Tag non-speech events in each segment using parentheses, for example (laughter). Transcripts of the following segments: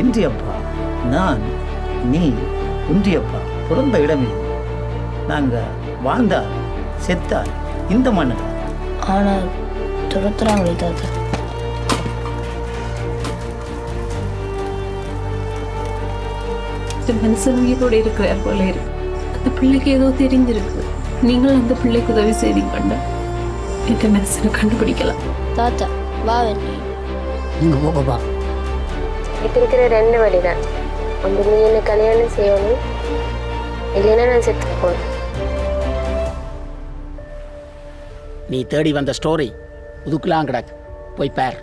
என்றியப்பா நான் நீ குன்றியப்பா பிறந்த இடம் நாங்கள் வாழ்ந்தால் செத்தால் இந்த மண்ணில் ஆனால் துரத்துறாங்களே தாத்தா. இந்த மனுஷன் உயிரோட இருக்கிறார் போல இருக்கு. அந்த பிள்ளைக்கு ஏதோ தெரிஞ்சிருக்கு. நீங்கள் அந்த பிள்ளைக்கு உதவி செய்வீங்கண்டா இந்த மனுஷனை கண்டுபிடிக்கலாம். தாத்தா வா வெண்ணி நீங்க போகப்பா எனக்கு இருக்கிற ரெண்டு வழிதான் ஒன்று நீ என்ன கல்யாணம் செய்யணும் இல்லைன்னா நான் செத்து போகணும் நீ தேடி வந்த ஸ்டோரி உதுக்குலாம் கிடக்கு போய் பார்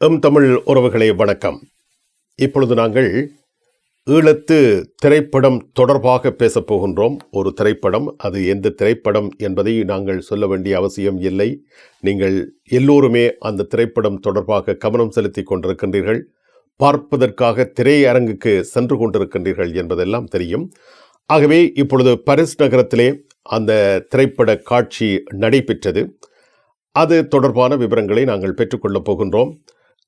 எம் தமிழ் உறவுகளே வணக்கம் இப்பொழுது நாங்கள் ஈழத்து திரைப்படம் தொடர்பாக பேசப் போகின்றோம். ஒரு திரைப்படம் அது எந்த திரைப்படம் என்பதை நாங்கள் சொல்ல வேண்டிய அவசியம் இல்லை. நீங்கள் எல்லோருமே அந்த திரைப்படம் தொடர்பாக கவனம் செலுத்திக் கொண்டிருக்கின்றீர்கள். பார்ப்பதற்காக திரையரங்குக்கு சென்று கொண்டிருக்கின்றீர்கள் என்பதெல்லாம் தெரியும். ஆகவே இப்பொழுது பரிஸ் நகரத்திலே அந்த திரைப்பட காட்சி நடைபெற்றது. அது தொடர்பான விவரங்களை நாங்கள் பெற்றுக்கொள்ளப் போகின்றோம்.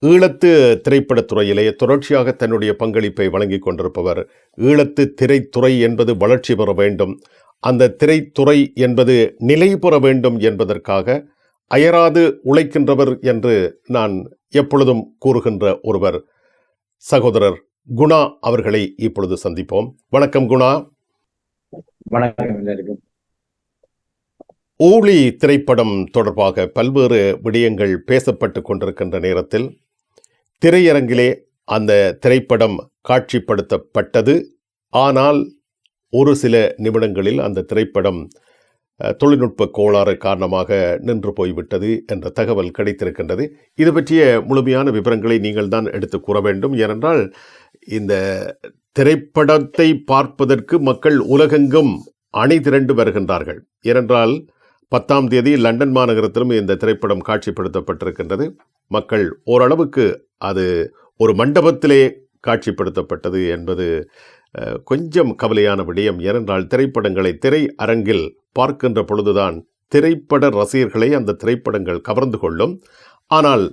ஈழத்து திரைப்படத் துறையிலே தொடர்ச்சியாக தன்னுடைய பங்களிப்பை வழங்கிக் கொண்டிருப்பவர். ஈழத்து திரைத்துறை என்பது வளர்ச்சி பெற வேண்டும். அந்த திரைத்துறை என்பது நிலை பெற வேண்டும் என்பதற்காக அயராது உழைக்கின்றவர் என்று நான் எப்பொழுதும் கூறுகின்ற ஒருவர். சகோதரர் குணா அவர்களை இப்பொழுது சந்திப்போம். வணக்கம் குணா. வணக்கம் ஊழி திரைப்படம் தொடர்பாக பல்வேறு விடயங்கள் பேசப்பட்டு கொண்டிருக்கின்ற நேரத்தில் திரையரங்கிலே அந்த திரைப்படம் காட்சிப்படுத்தப்பட்டது. ஆனால் ஒரு சில நிமிடங்களில் அந்த திரைப்படம் தொழில்நுட்ப கோளாறு காரணமாக நின்று போய்விட்டது என்ற தகவல் கிடைத்திருக்கின்றது. இது பற்றிய முழுமையான விவரங்களை நீங்கள் தான் எடுத்து கூற வேண்டும். ஏனென்றால் இந்த திரைப்படத்தை பார்ப்பதற்கு மக்கள் உலகெங்கும் அணி திரண்டு வருகின்றார்கள். ஏனென்றால் பத்தாம் தேதி லண்டன் மாநகரத்திலும் இந்த திரைப்படம் காட்சிப்படுத்தப்பட்டிருக்கின்றது. மக்கள் ஓரளவுக்கு அது ஒரு மண்டபத்திலே காட்சிப்படுத்தப்பட்டது என்பது கொஞ்சம் கவலையான விடயம். ஏனென்றால் திரைப்படங்களை திரை அரங்கில் பார்க்கின்ற பொழுதுதான் திரைப்பட ரசிகர்களை அந்த திரைப்படங்கள் கவர்ந்து கொள்ளும். ஆனால்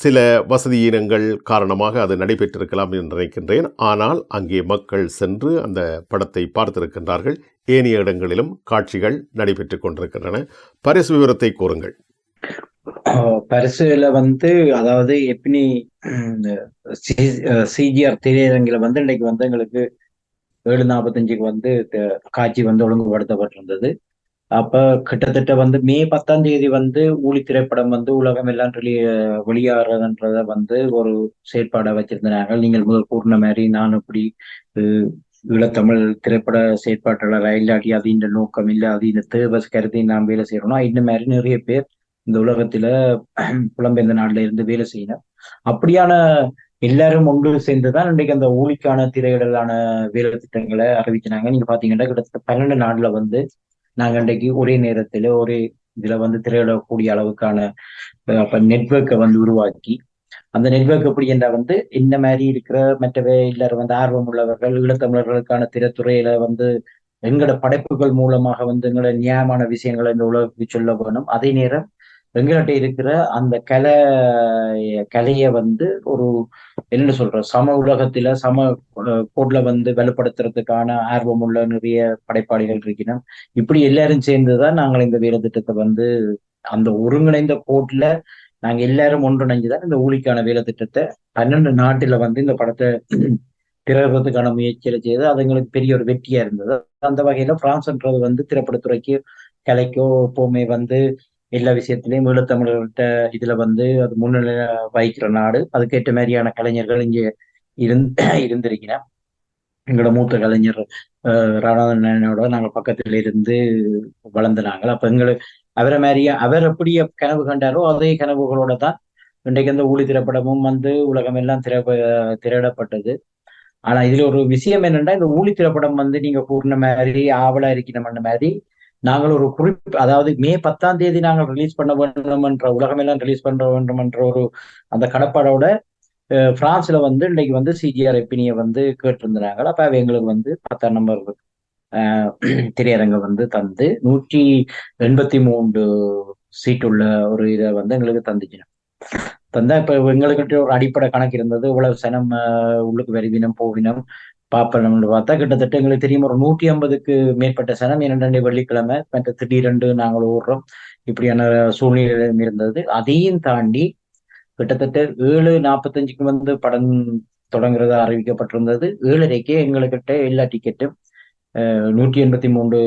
சில வசதியினங்கள் காரணமாக அது நடைபெற்றிருக்கலாம் என்று நினைக்கின்றேன். ஆனால் அங்கே மக்கள் சென்று அந்த படத்தை பார்த்திருக்கின்றார்கள். ஏனைய இடங்களிலும் காட்சிகள் நடைபெற்றுக் கொண்டிருக்கின்றன. பரிசு விவரத்தை கூறுங்கள். பரிசுல வந்து அதாவது எப்பனி சிஜிஆர் திரையரங்கில வந்து இன்னைக்கு வந்து எங்களுக்கு ஏழு நாற்பத்தஞ்சுக்கு வந்து காட்சி வந்து ஒழுங்குபடுத்தப்பட்டிருந்தது. அப்ப கிட்டத்தட்ட வந்து மே பத்தாம் தேதி வந்து ஊழி திரைப்படம் வந்து உலகம் எல்லாம் வெளியாகிறதுன்றத வந்து ஒரு செயற்பாடை வச்சிருந்தாங்க. நீங்கள் முதல் கூறின மாதிரி நான் இப்படி ஈழத்தமிழ் திரைப்பட செயற்பாட்டாளர் ரயில் அது இந்த நோக்கம் இல்லை அது இந்த தேவை கருதி நாம் வேலை செய்யறோம்னா இந்த மாதிரி நிறைய பேர் இந்த உலகத்துல (clears throat) புலம்பெயர்ந்த நாடுல இருந்து வேலை செய்யணும் அப்படியான எல்லாரும் ஒன்று சேர்ந்துதான் இன்றைக்கு அந்த ஊழிக்கான திரையிடலான வேலை திட்டங்களை அறிவிச்சினாங்க நீங்க பாத்தீங்கன்னா கிட்டத்தட்ட பன்னெண்டு நாடுல வந்து நாங்க இன்றைக்கு ஒரே நேரத்துல ஒரே இதுல வந்து திரையிடக்கூடிய அளவுக்கான நெட்ஒர்க்கை நெட்வொர்க்கை வந்து உருவாக்கி அந்த நெட்வொர்க் எப்படி என்றா வந்து இந்த மாதிரி இருக்கிற மற்றவை எல்லாரும் வந்து ஆர்வம் உள்ளவர்கள் ஈழத்தமிழர்களுக்கான திரைத்துறையில வந்து எங்களோட படைப்புகள் மூலமாக வந்து எங்களோட நியாயமான விஷயங்களை இந்த உலகத்துக்கு சொல்ல வேணும். அதே நேரம் எங்கள்கிட்ட இருக்கிற அந்த கலை கலையை வந்து ஒரு என்ன சொல்ற சம உலகத்துல சம கோட்ல வந்து வலுப்படுத்துறதுக்கான ஆர்வம் உள்ள நிறைய படைப்பாளிகள் இருக்கணும் இப்படி எல்லாரும் சேர்ந்துதான் நாங்கள் இந்த வேலை திட்டத்தை வந்து அந்த ஒருங்கிணைந்த கோட்ல நாங்க எல்லாரும் ஒன்றிணைஞ்சுதான் இந்த ஊழிக்கான வேலை திட்டத்தை பன்னெண்டு நாட்டுல வந்து இந்த படத்தை திரைப்படத்துக்கான முயற்சியில செய்து அது எங்களுக்கு பெரிய ஒரு வெற்றியா இருந்தது. அந்த வகையில பிரான்ஸ்ன்றது வந்து திரைப்படத்துறைக்கு கலைக்கோ எப்பவுமே வந்து எல்லா விஷயத்திலையும் ஈழத்தமிழர்கள்ட்ட இதுல வந்து அது முன்னிலை வகிக்கிற நாடு. அதுக்கேற்ற மாதிரியான கலைஞர்கள் இங்கே இருந் (clears throat) இருந்திருக்கிறேன் எங்களோட மூத்த கலைஞர் ராணாதனோட நாங்கள் பக்கத்துல இருந்து வளர்ந்து நாங்கள். அப்ப எங்களுக்கு அவரை மாதிரியே அவர் எப்படி கனவு கண்டாரோ அதே கனவுகளோட தான் இன்றைக்கு அந்த ஊழி திரைப்படமும் வந்து உலகம் எல்லாம் திரை திரையிடப்பட்டது. ஆனா இதுல ஒரு விஷயம் என்னன்னா இந்த ஊழி திரைப்படம் வந்து நீங்க கூறின மாதிரி ஆவலா இருக்கணும்ன்ற மாதிரி நாங்கள் ஒரு குறிப்பு அதாவது மே பத்தாம் தேதி நாங்கள் ரிலீஸ் பண்ண வேண்டும் என்ற உலகம் எல்லாம் ரிலீஸ் பண்ண வேண்டும் என்ற ஒரு அந்த கடப்பாடோட பிரான்ஸ்ல வந்து இன்னைக்கு வந்து சிஜிஆர் எப்பினியை வந்து கேட்டிருந்தாங்க. அப்ப எங்களுக்கு வந்து பத்தாம் நம்பர் ஆஹ், திரையரங்கம் வந்து தந்து நூற்றி எண்பத்தி மூன்று சீட் உள்ள ஒரு இதை வந்து எங்களுக்கு தந்துச்சு தந்தா இப்ப எங்களுக்கு ஒரு அடிப்படை கணக்கு இருந்தது. இவ்வளவு சனம் உள்ளுக்கு வருவினம் போவினம் பாப்பனம்னு பார்த்தா கிட்டத்தட்ட எங்களுக்கு தெரியும் ஒரு நூற்றி ஐம்பதுக்கு மேற்பட்ட சனம் இரண்டு வெள்ளிக்கிழமை மற்ற திடீரென்று நாங்கள் ஓடுறோம். இப்படியான சூழ்நிலையிலும் இருந்தது. அதையும் தாண்டி கிட்டத்தட்ட ஏழு நாற்பத்தஞ்சுக்கு வந்து படம் தொடங்குறதா அறிவிக்கப்பட்டிருந்தது. ஏழரைக்கே எங்களுக்கிட்ட எல்லா டிக்கெட்டும் நூற்றி எண்பத்தி மூன்று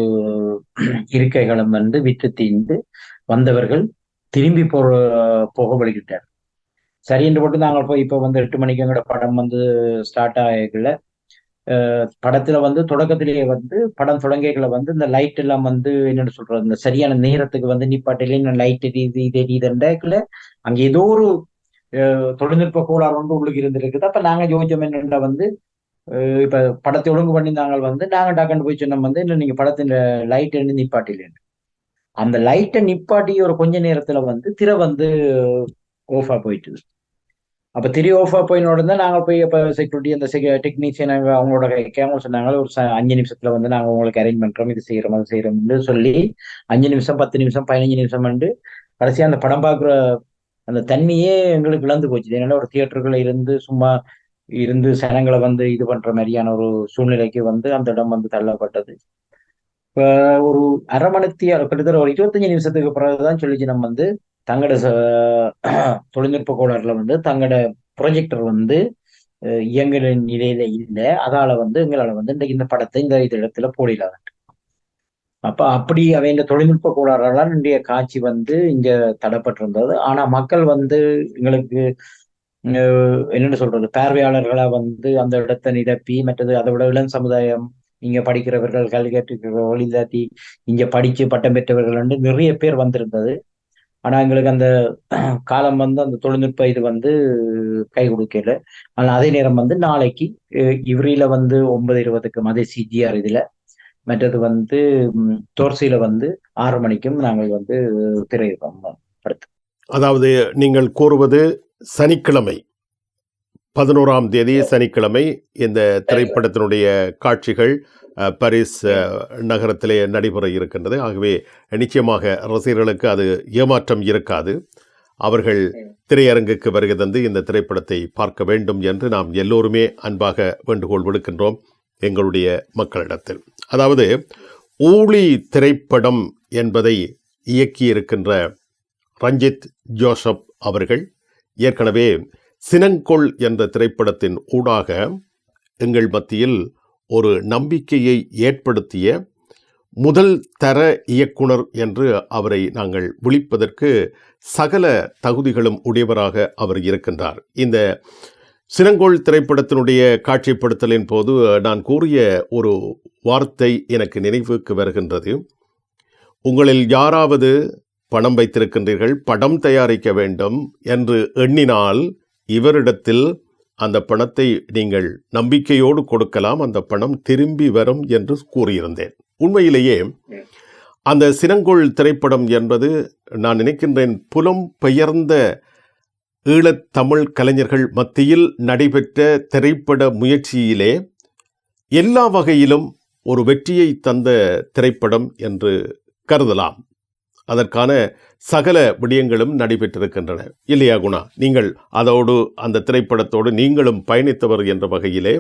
இருக்கைகளும் வந்து விற்று தீர்ந்து வந்தவர்கள் திரும்பி போ போக வழிகிட்டார் சரி என்று போட்டு நாங்கள் போய் இப்போ வந்து எட்டு மணிக்கு எங்களோட படம் வந்து ஸ்டார்ட் ஆகல. படத்துல வந்து தொடக்கத்திலேயே வந்து படம் தொடங்கிகளை வந்து இந்த லைட் எல்லாம் வந்து என்னன்னு சொல்றது இந்த சரியான நேரத்துக்கு வந்து நிப்பாட்டிலே லைட் எரியுது இது எரியுதுண்டாக்கல அங்க ஏதோ ஒரு தொழில்நுட்ப கோளாறு வந்து உள்ளுக்கு இருந்திருக்குது. அப்ப நாங்க யோசிச்சோம் என்னன்னா வந்து இப்ப படத்தை ஒழுங்கு பண்ணி நாங்கள் வந்து நாங்க டாக்கண்டு போய் சொன்னோம் வந்து இல்லை நீங்க படத்தின் லைட் என்ன நிப்பாட்டிலேன்னு. அந்த லைட்டை நிப்பாட்டி ஒரு கொஞ்ச நேரத்துல வந்து திரை வந்து ஓஃபா போயிட்டுது. அப்ப திரி ஓஃபா போய் நடந்து நாங்க போய் இப்ப செக்யூரிட்டி அந்த டெக்னீஷியன் அவங்களோட கேமரா சொன்னாங்க. ஒரு அஞ்சு நிமிஷத்துல வந்து நாங்க உங்களுக்கு அரேஞ்ச் பண்றோம். இது செய்யறோம் அது செய்யறோம்னு சொல்லி அஞ்சு நிமிஷம் பத்து நிமிஷம் பதினஞ்சு நிமிஷம் வந்து கடைசியா அந்த படம் பார்க்குற அந்த தண்ணியே எங்களுக்கு இழந்து போச்சு ஏன்னா ஒரு தியேட்டருக்குள்ள இருந்து சும்மா இருந்து சனங்களை வந்து இது பண்ற மாதிரியான ஒரு சூழ்நிலைக்கு வந்து அந்த இடம் வந்து தள்ளப்பட்டது. இப்ப ஒரு அரை மணித்திய கிட்டத்தட்ட ஒரு இருபத்தஞ்சு நிமிஷத்துக்கு பிறகுதான் சொல்லிச்சு நம்ம வந்து தங்களோட ச- தொழில்நுட்ப கோளாறுல வந்து தங்களோட ப்ரொஜெக்டர் வந்து அஹ், இயங்குற நிலையில இல்லை. அதால வந்து எங்களால வந்து இந்த இந்த படத்தை இந்த இது இடத்துல போடலாம் அப்ப அப்படி அவை இந்த தொழில்நுட்ப கோளாறால இன்றைய காட்சி வந்து இங்க தடப்பட்டிருந்தது. ஆனா மக்கள் வந்து எங்களுக்கு என்னென்ன சொல்றது? பார்வையாளர்களா வந்து அந்த இடத்தை நிரப்பி மற்றது அதை விட இளம் சமுதாயம் இங்க படிக்கிறவர்கள் கல்கட்டு கற்றுக்கிறவர்கள் இங்க படிச்சு பட்டம் பெற்றவர்கள் வந்து நிறைய பேர் வந்திருந்தது. ஆனா எங்களுக்கு அந்த காலம் வந்து அந்த தொழில்நுட்ப இது வந்து கை கொடுக்கல. ஆனா அதே நேரம் வந்து நாளைக்கு இவரில வந்து ஒன்பது இருபதுக்கு அதே சிஜிஆர் இதுல மற்றது வந்து தோர்சியில வந்து ஆறு மணிக்கும் நாங்கள் வந்து திரையிடுறோம் அடுத்து அதாவது நீங்கள் கூறுவது சனிக்கிழமை. பதினோராம் தேதி சனிக்கிழமை இந்த திரைப்படத்தினுடைய காட்சிகள் பாரிஸ் நகரத்திலே நடைபெற இருக்கின்றது. ஆகவே நிச்சயமாக ரசிகர்களுக்கு அது ஏமாற்றம் இருக்காது. அவர்கள் திரையரங்குக்கு வருகை தந்து இந்த திரைப்படத்தை பார்க்க வேண்டும் என்று நாம் எல்லோருமே அன்பாக வேண்டுகோள் விடுக்கின்றோம் எங்களுடைய மக்களிடத்தில். அதாவது ஊழி திரைப்படம் என்பதை இயக்கியிருக்கின்ற ரஞ்சித் ஜோசப் அவர்கள் ஏற்கனவே சினங்கொள் என்ற திரைப்படத்தின் ஊடாக எங்கள் மத்தியில் ஒரு நம்பிக்கையை ஏற்படுத்திய முதல் தர இயக்குனர் என்று அவரை நாங்கள் விழிப்பதற்கு சகல தகுதிகளும் உடையவராக அவர் இருக்கின்றார். இந்த சினங்கோள் திரைப்படத்தினுடைய காட்சிப்படுத்தலின் போது நான் கூறிய ஒரு வார்த்தை எனக்கு நினைவுக்கு வருகின்றது. உங்களில் யாராவது பணம் வைத்திருக்கின்றீர்கள் படம் தயாரிக்க வேண்டும் என்று எண்ணினால் இவரிடத்தில் அந்த பணத்தை நீங்கள் நம்பிக்கையோடு கொடுக்கலாம் அந்த பணம் திரும்பி வரும் என்று கூறியிருந்தேன். உண்மையிலேயே அந்த சினங்கோள் திரைப்படம் என்பது நான் நினைக்கின்றேன் புலம் பெயர்ந்த ஈழத் தமிழ் கலைஞர்கள் மத்தியில் நடைபெற்ற திரைப்பட முயற்சியிலே எல்லா வகையிலும் ஒரு வெற்றியை தந்த திரைப்படம் என்று கருதலாம். அதற்கான சகல விடயங்களும் நடைபெற்றிருக்கின்றன. இல்லையா குணா? நீங்கள் அதோடு அந்த திரைப்படத்தோடு நீங்களும் பயணித்தவர் என்ற வகையிலே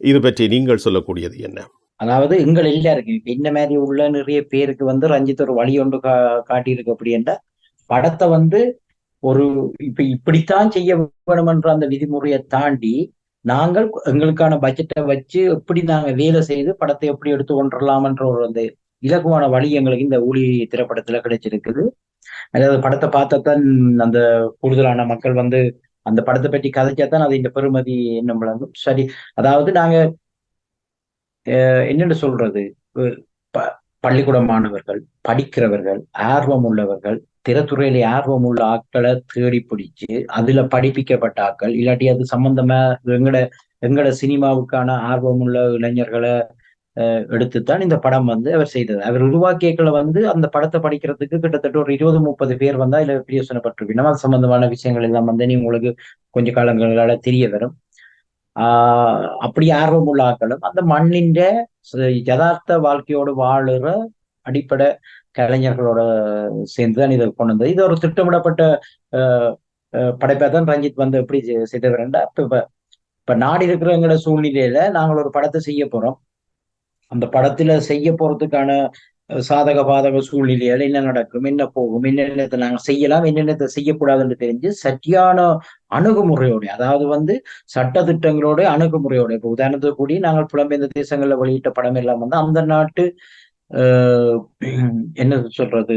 இது பற்றி நீங்கள் சொல்லக்கூடியது என்ன? அதாவது எங்கள் எல்லாருக்கும் இப்ப இந்த மாதிரி உள்ள நிறைய பேருக்கு வந்து ரஞ்சித் ஒரு வழி ஒன்று கா காட்டியிருக்கு என்ற படத்தை வந்து ஒரு இப்ப இப்படித்தான் செய்ய வேணுமென்ற அந்த விதிமுறையை தாண்டி நாங்கள் எங்களுக்கான பட்ஜெட்டை வச்சு எப்படி நாங்க வேலை செய்து படத்தை எப்படி எடுத்து கொண்டுடலாம்ன்ற ஒரு அந்த இலகுவான வழி எங்களுக்கு இந்த ஊழி திரைப்படத்துல கிடைச்சிருக்குது. அதாவது படத்தை பார்த்தா அந்த கூடுதலான மக்கள் வந்து அந்த படத்தை பற்றி கதைச்சாதான் அது இந்த பெருமதி என்ன விளங்கும். சரி அதாவது நாங்க என்னென்னு என்னன்னு சொல்றது? ப- பள்ளிக்கூட மாணவர்கள் படிக்கிறவர்கள் ஆர்வம் உள்ளவர்கள் திறத்துறையில ஆர்வம் உள்ள ஆட்களை தேடி பிடிச்சு அதுல படிப்பிக்கப்பட்ட ஆட்கள் இல்லாட்டி அது சம்பந்தமா எங்கட எங்கட சினிமாவுக்கான ஆர்வம் உள்ள இளைஞர்களை எடுத்துத்தான் இந்த படம் வந்து அவர் செய்தது. அவர் உருவாக்கியக்களை வந்து அந்த படத்தை படிக்கிறதுக்கு கிட்டத்தட்ட ஒரு இருபது முப்பது பேர் வந்தா இதுல பிரயோசனப்பட்டிருக்கணும் அது சம்பந்தமான விஷயங்கள் எல்லாம் வந்து நீ உங்களுக்கு கொஞ்ச காலங்களால தெரிய வரும். ஆஹ் அப்படி ஆர்வம் உள்ள ஆக்களும் அந்த மண்ணின் யதார்த்த வாழ்க்கையோடு வாழுற அடிப்படை கலைஞர்களோட சேர்ந்து தான் இதை கொண்டு வந்தது. இது ஒரு திட்டமிடப்பட்ட படைப்பை தான் ரஞ்சித் வந்து எப்படி செய்தவரண்டா இப்ப இப்ப இப்ப நாடு இருக்கிற சூழ்நிலையில நாங்கள் ஒரு படத்தை செய்ய போறோம். அந்த படத்துல செய்ய போறதுக்கான சாதக பாதக சூழ்நிலைகள் என்ன நடக்கும் என்ன போகும் என்னென்னத்தை நாங்கள் செய்யலாம் என்னென்னத்தை செய்யக்கூடாதுன்னு தெரிஞ்சு சரியான அணுகுமுறையோட அதாவது வந்து சட்ட திட்டங்களோட அணுகுமுறையோட. இப்ப உதாரணத்துக்கு கூடி நாங்கள் புலம்பெயர்ந்த தேசங்கள்ல வெளியிட்ட படம் எல்லாம் வந்து அந்த நாட்டு என்ன சொல்றது?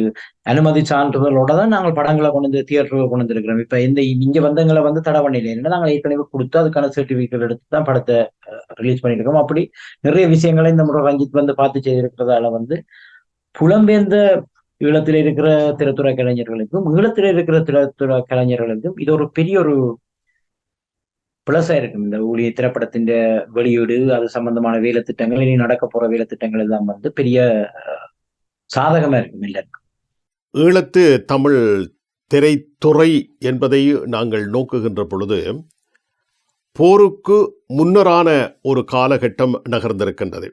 அனுமதி சான்றிதழோட தான் நாங்கள் படங்களை கொண்டு வந்து தியேட்டருக்கு கொண்டு வந்திருக்கிறோம். இப்ப இந்த இங்க வந்தவங்களை வந்து தடை பண்ணல என்ன நாங்கள் ஏற்கனவே கொடுத்து அதுக்கான சர்டிபிகேட் எடுத்து தான் படத்தை ரிலீஸ் பண்ணியிருக்கோம். அப்படி நிறைய விஷயங்களை இந்த முறை ரஞ்சித் வந்து பார்த்து செய்திருக்கிறதால வந்து புலம்பெயர்ந்த ஈழத்தில் இருக்கிற திரைத்துறை கலைஞர்களுக்கும் ஈழத்தில் இருக்கிற திரைத்துறை கலைஞர்களுக்கும் இது ஒரு பெரிய ஒரு பிளஸா இருக்கும் இந்த ஊழிய திரைப்படத்தின் வெளியீடு அது சம்பந்தமான வேலை திட்டங்கள் இனி நடக்க போற வேலை திட்டங்கள் எல்லாம் வந்து பெரிய சாதகமா இருக்கும் எல்லாருக்கும். ஈழத்து தமிழ் திரைத்துறை என்பதை நாங்கள் நோக்குகின்ற பொழுது போருக்கு முன்னரான ஒரு காலகட்டம் நகர்ந்திருக்கின்றது.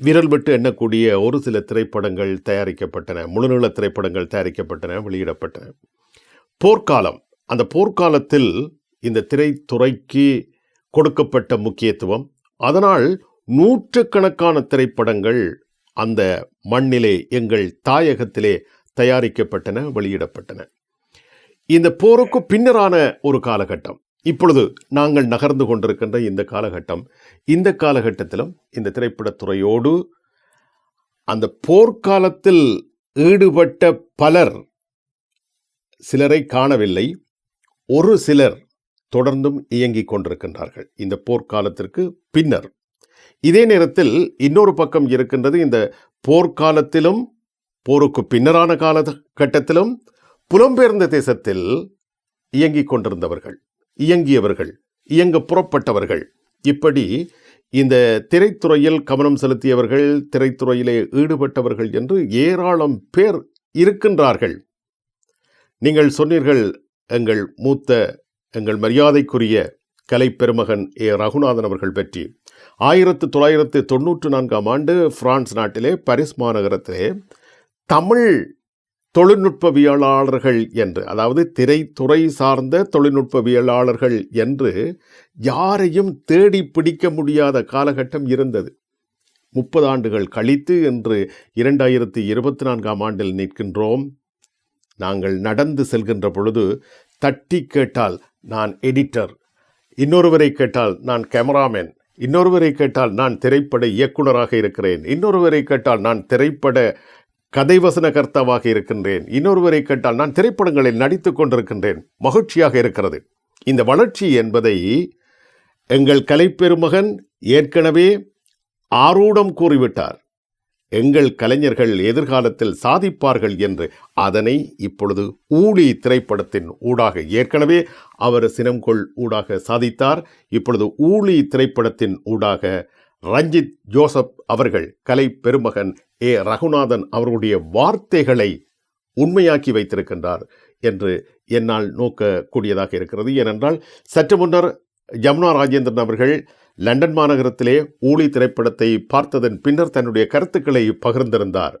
விரல் விட்டு எண்ணக்கூடிய ஒரு சில திரைப்படங்கள் தயாரிக்கப்பட்டன முழுநீள திரைப்படங்கள் தயாரிக்கப்பட்டன வெளியிடப்பட்டன. போர்க்காலம் அந்த போர்க்காலத்தில் இந்த திரைத்துறைக்கு கொடுக்கப்பட்ட முக்கியத்துவம். அதனால் நூற்றுக்கணக்கான திரைப்படங்கள் அந்த மண்ணிலே எங்கள் தாயகத்திலே தயாரிக்கப்பட்டன வெளியிடப்பட்டன. இந்த போருக்கு பின்னரான ஒரு காலகட்டம். இப்பொழுது நாங்கள் நகர்ந்து கொண்டிருக்கின்ற இந்த காலகட்டம் இந்த காலகட்டத்திலும் இந்த திரைப்படத்துறையோடு அந்த போர்க்காலத்தில் ஈடுபட்ட பலர் சிலரை காணவில்லை. ஒரு சிலர் தொடர்ந்தும் இயங்கிக் கொண்டிருக்கின்றார்கள். இந்த போர்க்காலத்திற்கு பின்னர். இதே நேரத்தில் இன்னொரு பக்கம் இருக்கின்றது இந்த போர்க்காலத்திலும் போருக்கு பின்னரான காலகட்டத்திலும் புலம்பெயர்ந்த தேசத்தில் இயங்கிக் கொண்டிருந்தவர்கள் இயங்கியவர்கள் இயங்க புறப்பட்டவர்கள். இப்படி இந்த திரைத்துறையில் கவனம் செலுத்தியவர்கள் திரைத்துறையிலே ஈடுபட்டவர்கள் என்று ஏராளம் பேர் இருக்கின்றார்கள். நீங்கள் சொன்னீர்கள் எங்கள் மூத்த எங்கள் மரியாதைக்குரிய கலை பெருமகன் ஏ. ரகுநாதன் அவர்கள் பற்றி. ஆயிரத்து தொள்ளாயிரத்து தொண்ணூற்று நான்காம் ஆண்டு பிரான்ஸ் நாட்டிலே பரிஸ் மாநகரத்திலே தமிழ் தொழில்நுட்பவியலாளர்கள் என்று அதாவது திரைத்துறை சார்ந்த தொழில்நுட்பவியலாளர்கள் என்று யாரையும் தேடி பிடிக்க முடியாத காலகட்டம் இருந்தது. முப்பது ஆண்டுகள் கழித்து என்று இரண்டாயிரத்தி இருபத்தி நான்காம் ஆண்டில் நிற்கின்றோம். நாங்கள் நடந்து செல்கின்ற பொழுது தட்டி கேட்டால் நான் எடிட்டர் இன்னொருவரை கேட்டால் நான் கேமராமேன் இன்னொருவரை கேட்டால் நான் திரைப்பட இயக்குனராக இருக்கிறேன். இன்னொருவரை கேட்டால் நான் திரைப்பட கதைவசனகர்த்தாவாக இருக்கின்றேன். இன்னொருவரை கேட்டால் நான் திரைப்படங்களில் நடித்து கொண்டிருக்கின்றேன். மகிழ்ச்சியாக இருக்கிறது. இந்த வளர்ச்சி என்பதை எங்கள் கலைப்பெருமகன் ஏற்கனவே ஆரூடம் கூறிவிட்டார். எங்கள் கலைஞர்கள் எதிர்காலத்தில் சாதிப்பார்கள் என்று அதனை இப்பொழுது ஊழி திரைப்படத்தின் ஊடாக ஏற்கனவே அவர் சினம்கொள் ஊடாக சாதித்தார். இப்பொழுது ஊழி திரைப்படத்தின் ஊடாக ரஞ்சித் ஜோசப் அவர்கள் கலை பெருமகன் ஏ. ரகுநாதன் அவர்களுடைய வார்த்தைகளை உண்மையாக்கி வைத்திருக்கின்றார் என்று என்னால் நோக்கக்கூடியதாக இருக்கிறது. ஏனென்றால் சற்று முன்னர் ஜமுனா ராஜேந்திரன் அவர்கள் லண்டன் மாநகரத்திலே ஊழி திரைப்படத்தை பார்த்ததன் பின்னர் தன்னுடைய கருத்துக்களை பகிர்ந்திருந்தார்.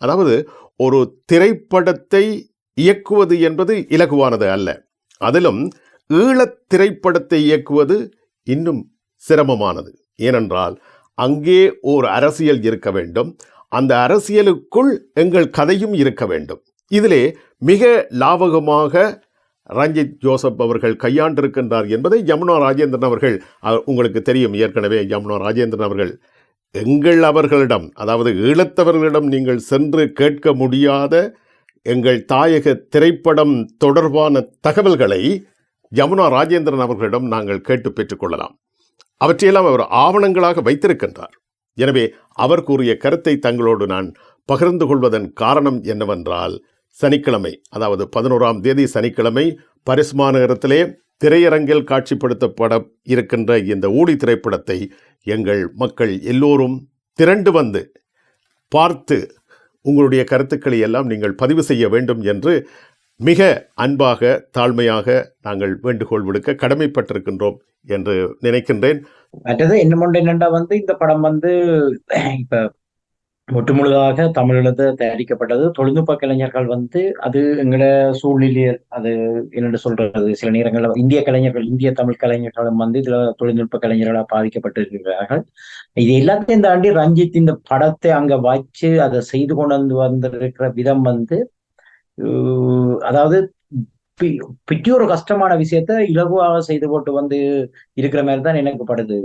அதாவது ஒரு திரைப்படத்தை இயக்குவது என்பது இலகுவானது அல்ல. அதிலும் ஈழத் திரைப்படத்தை இயக்குவது இன்னும் சிரமமானது. ஏனென்றால் அங்கே ஓர் அரசியல் இருக்க வேண்டும். அந்த அரசியலுக்குள் எங்கள் கதையும் இருக்க வேண்டும். இதிலே மிக லாவகமாக ரஞ்சித் ஜோசப் அவர்கள் கையாண்டிருக்கின்றார் என்பதை யமுனா ராஜேந்திரன் அவர்கள் உங்களுக்கு தெரியும். ஏற்கனவே யமுனா ராஜேந்திரன் அவர்கள் எங்கள் அவர்களிடம் அதாவது ஈழத்தவர்களிடம் நீங்கள் சென்று கேட்க முடியாத எங்கள் தாயக திரைப்படம் தொடர்பான தகவல்களை யமுனா ராஜேந்திரன் அவர்களிடம் நாங்கள் கேட்டு பெற்றுக்கொள்ளலாம். அவற்றையெல்லாம் அவர் ஆவணங்களாக வைத்திருக்கின்றார். எனவே அவர் கூறிய கருத்தை தங்களோடு நான் பகிர்ந்து கொள்வதன் காரணம் என்னவென்றால் சனிக்கிழமை அதாவது பதினோராம் தேதி சனிக்கிழமை பரிஸ் மாநகரத்திலே திரையரங்கில் காட்சிப்படுத்தப்பட இருக்கின்ற இந்த ஊழி திரைப்படத்தை எங்கள் மக்கள் எல்லோரும் திரண்டு வந்து பார்த்து உங்களுடைய கருத்துக்களை எல்லாம் நீங்கள் பதிவு செய்ய வேண்டும் என்று மிக அன்பாக தாழ்மையாக நாங்கள் வேண்டுகோள் விடுக்க கடமைப்பட்டிருக்கின்றோம் என்று நினைக்கின்றேன். மற்றது என்ன வந்து இந்த படம் வந்து இப்ப ஒட்டுமுழுதாக தமிழீழத்தை தயாரிக்கப்பட்டது. தொழில்நுட்ப கலைஞர்கள் வந்து அது எங்களோட சூழ்நிலையில் அது என்னென்று சொல்றது சில நேரங்களில் இந்திய கலைஞர்கள் இந்திய தமிழ் கலைஞர்களும் வந்து இதுல தொழில்நுட்ப கலைஞர்களாக பாதிக்கப்பட்டிருக்கிறார்கள். இது எல்லாத்தையும் தாண்டி ரஞ்சித் இந்த படத்தை அங்க வச்சு அதை செய்து கொண்டு வந்து வந்திருக்கிற விதம் வந்து அதாவது பி- பிட்டி ஒரு கஷ்டமான விஷயத்த இலகுவாக செய்து போட்டு வந்து இருக்கிற மாதிரி தான் எனக்கு படுது.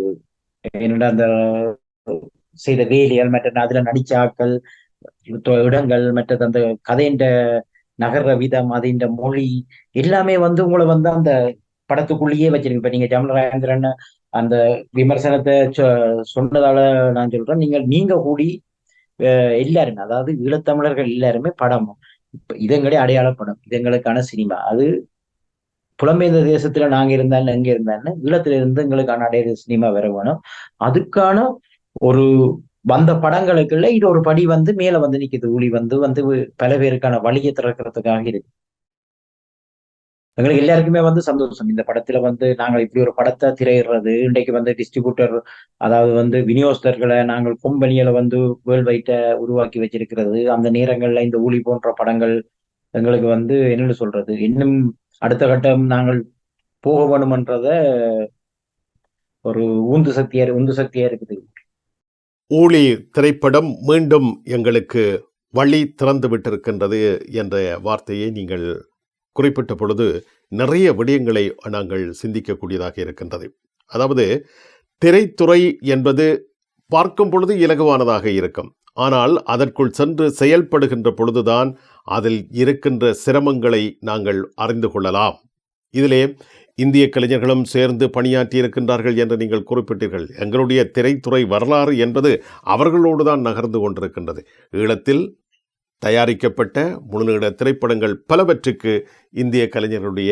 என்னோட அந்த செய்த வேலைகள் மற்ற அதுல நடிச்ச ஆட்கள் இடங்கள் மற்றது அந்த கதையின் நகர்ற விதம் அதின் மொழி எல்லாமே வந்து உங்களை வந்து அந்த படத்துக்குள்ளேயே வச்சிருக்கு. இப்ப நீங்க ஜமலராஜேந்திரன் அந்த விமர்சனத்தை சொ- சொன்னதால நான் சொல்றேன். நீங்கள் நீங்க கூடி எல்லாருமே அதாவது ஈழத்தமிழர்கள் எல்லாருமே படம் இதங்களே இது அடையாள படம். இது சினிமா. அது புலம்பெயர்ந்த தேசத்துல நாங்க இருந்தாலும் எங்க இருந்தாலும் ஈழத்துல இருந்து எங்களுக்கான அடையாள சினிமா வர வேணும். அதுக்கான ஒரு வந்த படங்களுக்குள்ள இது ஒரு படி வந்து மேல வந்து நிக்குது. ஊழி வந்து வந்து பல பேருக்கான வழியை திறக்கிறதுக்காக இருக்கு எங்களுக்கு எல்லாருக்குமே வந்து சந்தோஷம். இந்த படத்துல வந்து நாங்கள் இப்படி ஒரு படத்தை திரையிடுறது இன்றைக்கு வந்து டிஸ்ட்ரிபியூட்டர் அதாவது வந்து விநியோகஸ்தர்களை நாங்கள் கொம்பனியில வந்து வேர்ல்ட் வைட்ட உருவாக்கி வச்சிருக்கிறது. அந்த நேரங்கள்ல இந்த ஊழி போன்ற படங்கள் எங்களுக்கு வந்து என்னன்னு சொல்றது? இன்னும் அடுத்த கட்டம் நாங்கள் போக வேணுமன்றத ஒரு உந்து சக்தியா உந்து சக்தியா இருக்குது. ஊழி திரைப்படம் மீண்டும் எங்களுக்கு வழி திறந்து விட்டிருக்கின்றது என்ற வார்த்தையை நீங்கள் குறிப்பிட்ட பொழுது நிறைய விடயங்களை நாங்கள் சிந்திக்கக்கூடியதாக இருக்கின்றது. அதாவது திரைத்துறை என்பது பார்க்கும் பொழுது இலகுவானதாக இருக்கும். ஆனால் அதற்குள் சென்று செயல்படுகின்ற பொழுதுதான் அதில் இருக்கின்ற சிரமங்களை நாங்கள் அறிந்து கொள்ளலாம். இதிலே இந்திய கலைஞர்களும் சேர்ந்து பணியாற்றியிருக்கின்றார்கள் என்று நீங்கள் குறிப்பிட்டீர்கள். எங்களுடைய திரைத்துறை வரலாறு என்பது அவர்களோடு தான் நகர்ந்து கொண்டிருக்கின்றது. ஈழத்தில் தயாரிக்கப்பட்ட முழுநீட திரைப்படங்கள் பலவற்றுக்கு இந்திய கலைஞர்களுடைய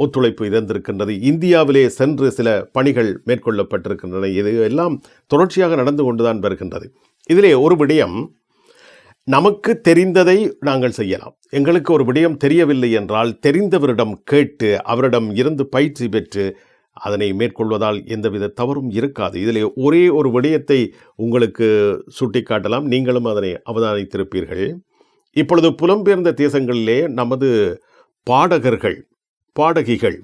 ஒத்துழைப்பு இருந்திருக்கின்றது இந்தியாவிலே சென்று சில பணிகள் மேற்கொள்ளப்பட்டிருக்கின்றன. இது எல்லாம் தொடர்ச்சியாக நடந்து கொண்டுதான் வருகின்றது. இதிலே ஒரு விடயம் நமக்கு தெரிந்ததை நாங்கள் செய்யலாம். எங்களுக்கு ஒரு விடயம் தெரியவில்லை என்றால் தெரிந்தவரிடம் கேட்டு அவரிடம் இருந்து பயிற்சி பெற்று அதனை மேற்கொள்வதால் எந்தவித தவறும் இருக்காது. இதில் ஒரே ஒரு விடயத்தை உங்களுக்கு சுட்டிக்காட்டலாம். நீங்களும் அதனை அவதானித்திருப்பீர்கள். இப்பொழுது புலம்பெயர்ந்த தேசங்களிலே நமது பாடகர்கள் பாடகிகள்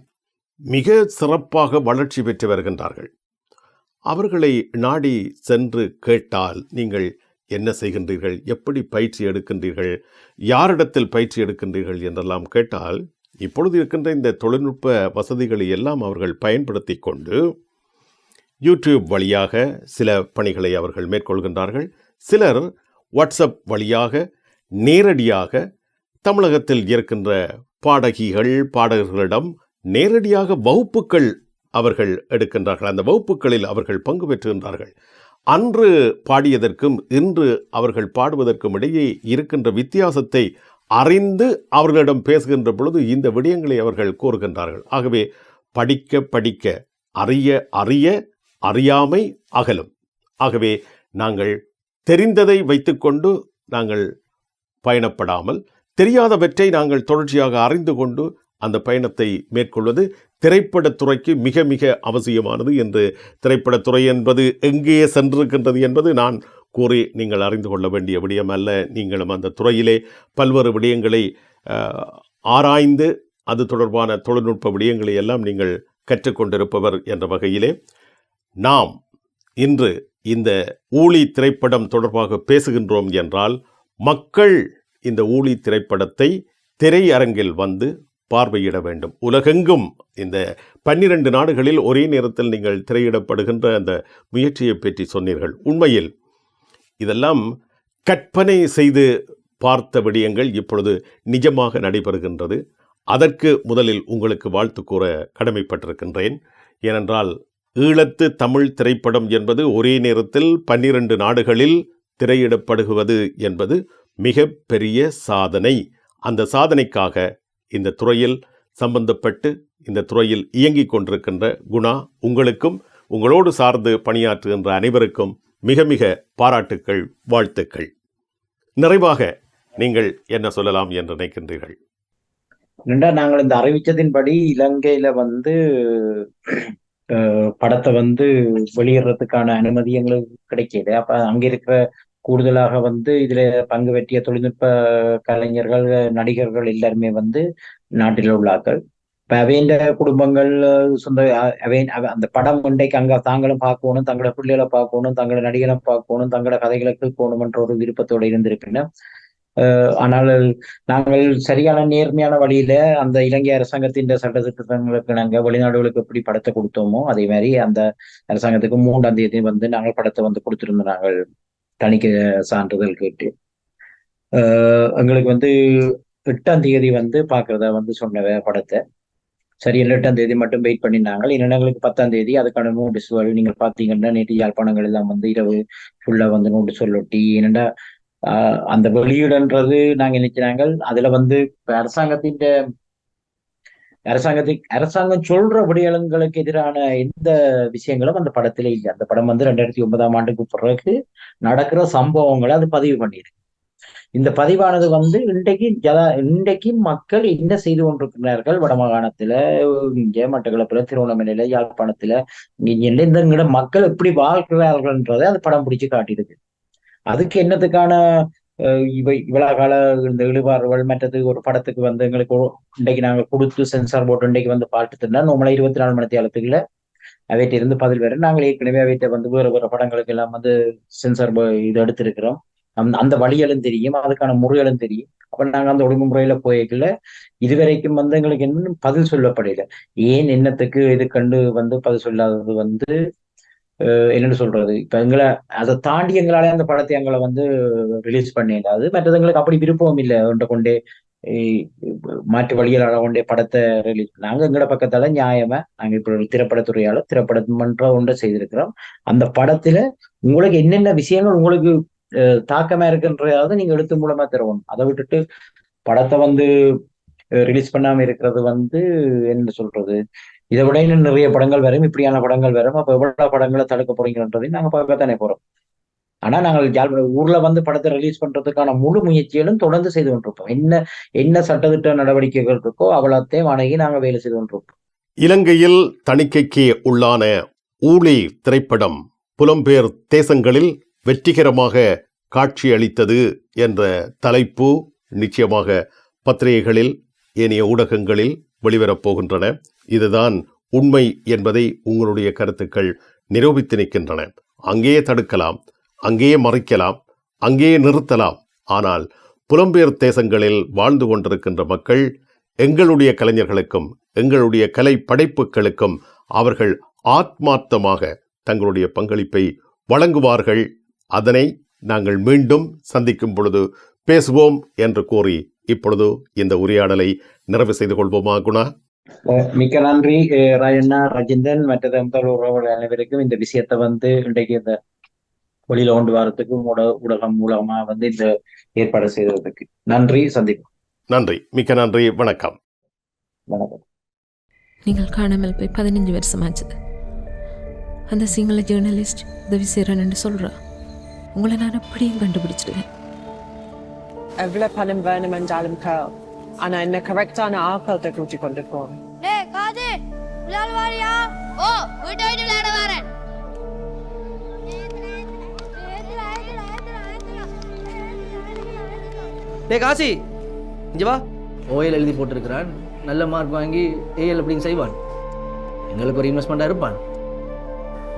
மிக சிறப்பாக வளர்ச்சி பெற்று வருகின்றார்கள். அவர்களை நாடி சென்று கேட்டால் நீங்கள் என்ன செய்கின்றீர்கள்? எப்படி பயிற்சி எடுக்கின்றீர்கள்? யாரிடத்தில் பயிற்சி எடுக்கின்றீர்கள் என்றெல்லாம் கேட்டால் இப்பொழுது இருக்கின்ற இந்த தொழில்நுட்ப வசதிகளை எல்லாம் அவர்கள் பயன்படுத்தி கொண்டு யூடியூப் வழியாக சில பணிகளை அவர்கள் மேற்கொள்கின்றார்கள். சிலர் வாட்ஸ்அப் வழியாக நேரடியாக தமிழகத்தில் இருக்கின்ற பாடகிகள் பாடகர்களிடம் நேரடியாக வகுப்புகள் அவர்கள் எடுக்கின்றார்கள். அந்த வகுப்புகளில் அவர்கள் பங்கு பெற்றுகின்றார்கள் அன்று பாடியதற்கும் இன்று அவர்கள் பாடுவதற்கும் இடையே இருக்கின்ற வித்தியாசத்தை அறிந்து அவர்களிடம் பேசுகின்ற பொழுது இந்த விடயங்களை அவர்கள் கூறுகின்றார்கள். ஆகவே படிக்க படிக்க அறிய அறிய அறியாமை அகலும். ஆகவே நாங்கள் தெரிந்ததை வைத்துக்கொண்டு நாங்கள் பயணப்படாமல் தெரியாதவற்றை நாங்கள் தொடர்ச்சியாக அறிந்து கொண்டு அந்த பயணத்தை மேற்கொள்வது திரைப்படத்துறைக்கு மிக மிக அவசியமானது என்று திரைப்படத்துறை என்பது எங்கே சென்றிருக்கின்றது என்பது நான் கூறி நீங்கள் அறிந்து கொள்ள வேண்டிய விடயம் அல்ல. நீங்களும் அந்த துறையிலே பல்வேறு விடயங்களை ஆராய்ந்து அது தொடர்பான தொழில்நுட்ப விடயங்களை எல்லாம் நீங்கள் கற்றுக்கொண்டிருப்பவர் என்ற வகையிலே நாம் இன்று இந்த ஊழி திரைப்படம் தொடர்பாக பேசுகின்றோம் என்றால் மக்கள் இந்த ஊழி திரைப்படத்தை திரையரங்கில் வந்து பார்வையிட வேண்டும். உலகெங்கும் இந்த பன்னிரண்டு நாடுகளில் ஒரே நேரத்தில் நீங்கள் திரையிடப்படுகின்ற அந்த முயற்சியை பற்றி சொன்னீர்கள். உண்மையில் இதெல்லாம் கற்பனை செய்து பார்த்த விடயங்கள் இப்பொழுது நிஜமாக நடைபெறுகின்றது. அதற்கு முதலில் உங்களுக்கு வாழ்த்து கூற கடமைப்பட்டிருக்கின்றேன். ஏனென்றால் ஈழத்து தமிழ் திரைப்படம் என்பது ஒரே நேரத்தில் பன்னிரண்டு நாடுகளில் திரையிடப்படுவது என்பது மிக பெரிய சாதனை. அந்த சாதனைக்காக இந்த துறையில் சம்பந்தப்பட்டு இந்த துறையில் இயங்கிக் கொண்டிருக்கின்ற குணா உங்களுக்கும் உங்களோடு சார்ந்து பணியாற்றுகின்ற அனைவருக்கும் மிக மிக பாராட்டுக்கள் வாழ்த்துக்கள். நிறைவாக நீங்கள் என்ன சொல்லலாம் என்று நினைக்கின்றீர்கள்? ரெண்டா நாங்கள் இந்த அறிவிச்சதின்படி இலங்கையில வந்து படத்தை வந்து வெளியிடுறதுக்கான அனுமதி எங்களுக்கு கிடைக்கிது அப்ப அங்க இருக்கிற கூடுதலாக வந்து இதுல பங்கு வெற்றிய தொழில்நுட்ப கலைஞர்கள் நடிகர்கள் எல்லாருமே வந்து நாட்டில் உள்ளார்கள். இப்ப அவைண்ட குடும்பங்கள் சொந்த அவை- அவ- அந்த படம் இன்றைக்கு அங்க தாங்களும் பார்க்கணும் தங்களோட பிள்ளைகளை பார்க்கணும் தங்களோட நடிகளை பார்க்கணும் தங்களோட கதைகளை கேட்கணும்ன்ற ஒரு விருப்பத்தோடு இருந்திருக்குன்னு ஆனால் நாங்கள் சரியான நேர்மையான வழியில அந்த இலங்கை அரசாங்கத்தின் சட்டத்திட்டங்களுக்கு நாங்கள் வெளிநாடுகளுக்கு எப்படி படத்தை கொடுத்தோமோ அதே மாதிரி அந்த அரசாங்கத்துக்கு மூன்றாம் தேதி வந்து நாங்கள் படத்தை வந்து கொடுத்திருந்தோம் நாங்கள். தணிக்கை சான்றிதழ் கேட்டு. எங்களுக்கு வந்து எட்டாம் தேதி வந்து பார்க்கறத வந்து சொன்ன படத்தை. சரி எட்டாம் தேதி மட்டும் வெயிட் பண்ணியிருந்தாங்க இல்லைன்னா எங்களுக்கு பத்தாம் தேதி அதுக்கான நோட்டீஸ் நீங்கள் பார்த்தீங்கன்னா நேற்று யாழ்ப்பாணங்கள் எல்லாம் வந்து இரவு ஃபுல்லாக வந்து நோட்டீஸ் சொல்லொட்டி என்னென்னா அந்த வெளியீடுன்றது நாங்கள் நினைக்கிறாங்க அதில் வந்து இப்போ அரசாங்கத்தின் அரசாங்கத்துக்கு அரசாங்கம் சொல்ற விடயங்களுக்கு எதிரான எந்த விஷயங்களும் அந்த படத்துல இல்லை. அந்த படம் வந்து ரெண்டாயிரத்தி ஒன்பதாம் ஆண்டுக்கு பிறகு நடக்கிற சம்பவங்களை அது பதிவு பண்ணியிருக்கு. இந்த பதிவானது வந்து இன்றைக்கு ஜலா இன்றைக்கு மக்கள் என்ன செய்து கொண்டிருக்கிறார்கள்? வடமாகாணத்துல இங்கே மட்டக்களப்புல திருவண்ணாமலையில யாழ்ப்பாணத்துல இங்க மக்கள் எப்படி வாழ்கிறார்கள்ன்றதை அது படம் பிடிச்சு காட்டியிருக்கு. அதுக்கு என்னத்துக்கான இவை இவ்வளவு கால இந்த இழுவாறுகள் மற்றது ஒரு படத்துக்கு வந்து எங்களுக்கு ஒரு- இன்றைக்கு நாங்க கொடுத்து சென்சார் போட்டு இன்றைக்கு வந்து பாட்டுனா நம்மளை இருபத்தி நாலு மணி தேலத்துக்குள்ள அவைட்ட இருந்து பதில் வேற நாங்கள் ஏற்கனவே அவைட்ட வந்து வேறு வேறு படங்களுக்கு எல்லாம் வந்து சென்சார் இது எடுத்திருக்கிறோம். அந்த அந்த வழிகளும் தெரியும் அதுக்கான முறைகளும் தெரியும். அப்ப நாங்க அந்த ஒழுங்குமுறையில போய்க்கல. இதுவரைக்கும் வந்து எங்களுக்கு இன்னும் பதில் சொல்லப்படையில ஏன் என்னத்துக்கு இது கண்டு வந்து பதில் சொல்லாதது வந்து என்னன்னு சொல்றது? இப்ப எங்களை அதை தாண்டி எங்களால அந்த படத்தை எங்களை வந்து ரிலீஸ் பண்ணிடாது மற்றது எங்களுக்கு அப்படி விருப்பம் இல்லை. ஒன்றை கொண்டே மாற்று வழிகளால கொண்டே படத்தை ரிலீஸ் நாங்க எங்கட பக்கத்தால நியாயமா நாங்க இப்ப ஒரு திரைப்படத்துறையால திரைப்படமன்ற ஒன்றை செய்திருக்கிறோம். அந்த படத்துல உங்களுக்கு என்னென்ன விஷயங்கள் உங்களுக்கு அஹ், தாக்கமா இருக்குன்றதாவது நீங்க எழுத்து மூலமா தருவோம் அதை விட்டுட்டு படத்தை வந்து ரிலீஸ் பண்ணாம இருக்கிறது வந்து என்ன சொல்றது? இதை விட இன்னும் நிறைய படங்கள் வரும். இப்படியான படங்கள் வரும். அப்போ எவ்வளவு படங்களை தடுக்க போறீங்கன்றதை நாங்கள் பார்க்கத்தானே போறோம். ஆனா நாங்கள் யாழ் ஊர்ல வந்து படத்தை ரிலீஸ் பண்றதுக்கான முழு முயற்சிகளும் தொடர்ந்து செய்து கொண்டிருப்போம். என்ன என்ன சட்டத்திட்ட நடவடிக்கைகள் இருக்கோ அவ்வளோத்தையும் வணங்கி நாங்கள் வேலை செய்து கொண்டிருப்போம். இலங்கையில் தணிக்கைக்கு உள்ளான ஊழி திரைப்படம் புலம்பெயர் தேசங்களில் வெற்றிகரமாக காட்சியளித்தது என்ற தலைப்பு நிச்சயமாக பத்திரிகைகளில் ஏனைய ஊடகங்களில் வெளிவரப் போகின்றன இதுதான் உண்மை என்பதை உங்களுடைய கருத்துக்கள் நிரூபித்து நிற்கின்றன. அங்கேயே தடுக்கலாம் அங்கேயே மறைக்கலாம் அங்கேயே நிறுத்தலாம். ஆனால் புலம்பெயர் தேசங்களில் வாழ்ந்து கொண்டிருக்கின்ற மக்கள் எங்களுடைய கலைஞர்களுக்கும் எங்களுடைய கலை படைப்புகளுக்கும் அவர்கள் ஆத்மார்த்தமாக தங்களுடைய பங்களிப்பை வழங்குவார்கள். அதனை நாங்கள் மீண்டும் சந்திக்கும் பொழுது பேசுவோம் என்று கூறி இப்பொழுது இந்த உரையாடலை நிறைவு செய்து கொள்வோமா குணா? மிக்க நன்றி ராயண்ணா ராஜேந்திரன் மற்றது முதல் உறவுகள் அனைவருக்கும் இந்த விஷயத்தை வந்து இன்றைக்கு இந்த வெளியில கொண்டு வரதுக்கு ஊட ஊடகம் மூலமா வந்து இந்த ஏற்பாடு செய்ததுக்கு. நன்றி சந்திப்போம். நன்றி மிக்க நன்றி வணக்கம். வணக்கம். நீங்கள் காணாமல் போய் பதினஞ்சு வருஷமாச்சு. அந்த சிங்கள ஜேர்னலிஸ்ட் உதவி செய்கிறேன்னு சொல்கிறா உங்களை நான் எப்படியும் கண்டுபிடிச்சிடுவேன். எவ்வளோ பணம் வேணும் என்றாலும் கேள் ஆனா என்ன கரெக்டான ஆக்கத்தை கூட்டிக் கொண்டு போ டேய் காது விளையாட வாரியா ஓ வீட்டை விட்டு விளையாட வரேன் டே காசி இங்கே வா. ஓஎல் எழுதி போட்டிருக்கிறான். நல்ல மார்க் வாங்கி ஏஎல் அப்படின்னு செய்வான். எங்களுக்கு ஒரு இன்வெஸ்ட்மெண்ட்டாக இருப்பான்.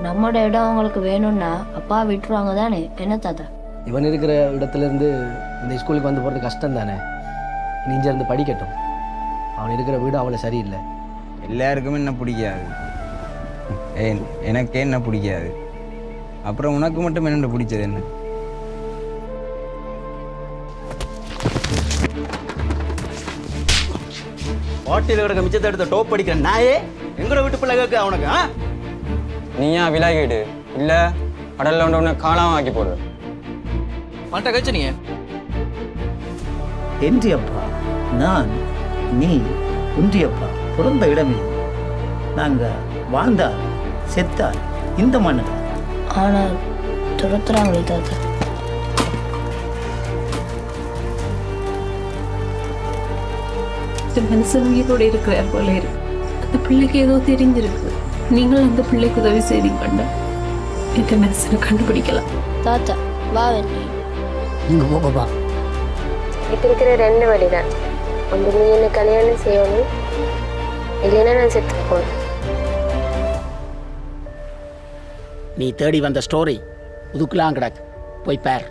நம்மளோட இடம் அவங்களுக்கு வேணும்னா அப்பா விட்டுருவாங்க தானே. என்ன தாத்தா? இவன் இருக்கிற இடத்துல இருந்து இந்த ஸ்கூலுக்கு வந்து போகிறது கஷ்டம் தானே நீஞ்ச இருந்து படிக்கட்டும். அவன் இருக்கிற வீடு அவ்வளோ சரியில்லை. எல்லாருக்கும் என்ன பிடிக்காது? ஏன் எனக்கே என்ன பிடிக்காது? அப்புறம் உனக்கு மட்டும் என்ன பிடிச்சது என்ன? பாட்டியில் கிடக்க மிச்சத்தை எடுத்த டோப் படிக்கிற நாயே எங்களோட வீட்டு பிள்ளை கேட்க அவனுக்கு நீயா விலாகிடு இல்ல கடல்ல உன்னை காலாம ஆக்கி போடு. மட்ட கழிச்சு நீங்க என்றியப்பா நான் நீ உன்றியப்பா பிறந்த இடமே. நாங்கள் வாழ்ந்தால் செத்தால் இந்த மண்ணில் ஆனால் துரத்துறாங்களே தாத்தா. இந்த மனுஷன் உயிரோட இருக்கிறார் போல இருக்கு. அந்த பிள்ளைக்கு ஏதோ தெரிஞ்சிருக்கு. நீங்கள் அந்த பிள்ளைக்கு உதவி செய்தீங்கன்னா என் மனசனை கண்டுபிடிக்கலாம். தாத்தா வா வெள்ளி நீங்கள் போகப்பா இப்போ இருக்கிற ரெண்டு வழி தான் ஒன்று நீ என்ன கல்யாணம் செய்யணும் இல்லைன்னா நான் செத்து போகிறேன் நீ தேடி வந்த ஸ்டோரி உதுக்கலாம் கிடக்கு. போய் பார்.